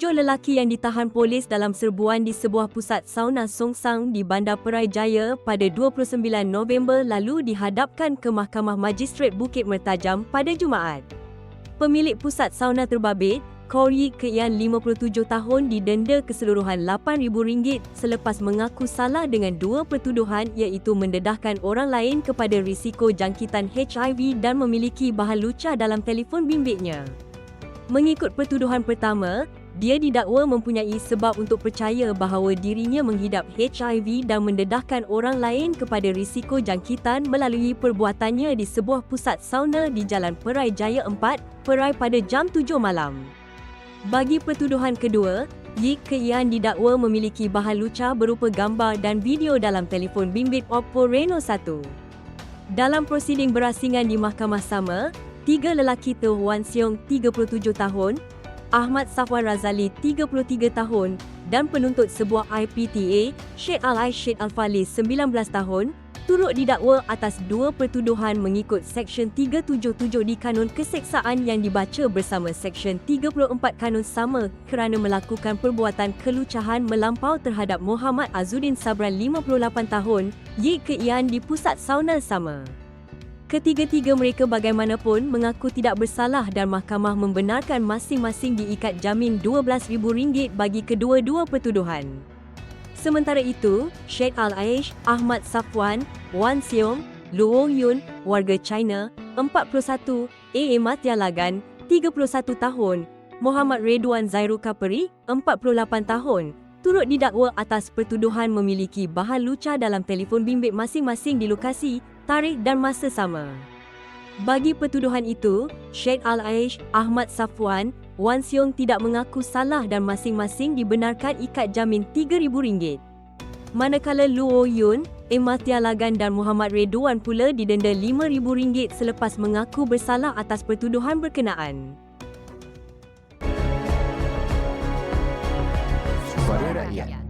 Tujuh lelaki yang ditahan polis dalam serbuan di sebuah pusat sauna Songsang di Bandar Perai Jaya pada 29 November lalu dihadapkan ke Mahkamah Magistrate Bukit Mertajam pada Jumaat. Pemilik pusat sauna terbabit, Corey Keian 57 tahun didenda keseluruhan RM8,000 selepas mengaku salah dengan dua pertuduhan iaitu mendedahkan orang lain kepada risiko jangkitan HIV dan memiliki bahan lucah dalam telefon bimbitnya. Mengikut pertuduhan pertama, dia didakwa mempunyai sebab untuk percaya bahawa dirinya menghidap HIV dan mendedahkan orang lain kepada risiko jangkitan melalui perbuatannya di sebuah pusat sauna di Jalan Perai Jaya 4, Perai pada jam 7 malam. Bagi pertuduhan kedua, Yik Keian didakwa memiliki bahan lucah berupa gambar dan video dalam telefon bimbit Oppo Reno 1. Dalam prosiding berasingan di mahkamah sama, tiga lelaki Teh Wan Siong 37 tahun, Ahmad Safwan Razali 33 tahun dan penuntut sebuah IPTA Syed Al-Aish Syed Al-Faliz 19 tahun turut didakwa atas dua pertuduhan mengikut Seksyen 377 di Kanun Keseksaan yang dibaca bersama Seksyen 34 Kanun sama kerana melakukan perbuatan kelucahan melampau terhadap Muhammad Azuddin Sabran 58 tahun, Yi Keian di pusat sauna sama. Ketiga-tiga mereka bagaimanapun mengaku tidak bersalah dan mahkamah membenarkan masing-masing diikat jamin RM12,000 bagi kedua-dua pertuduhan. Sementara itu, Sheikh Al-Aish, Ahmad Safwan, Wan Seong, Luo Yun, warga China, 41, AA Matia Lagan, 31 tahun, Muhammad Redwan Zairul Kaperi, 48 tahun, turut didakwa atas pertuduhan memiliki bahan lucah dalam telefon bimbit masing-masing di lokasi, tarikh dan masa sama. Bagi pertuduhan itu, Sheikh Al-Aish, Ahmad Safwan, Wan Seong tidak mengaku salah dan masing-masing dibenarkan ikat jamin RM3,000. Manakala Luo Yun, Ematia Lagan dan Muhammad Redwan pula didenda RM5,000 selepas mengaku bersalah atas pertuduhan berkenaan. Suara Rakyat.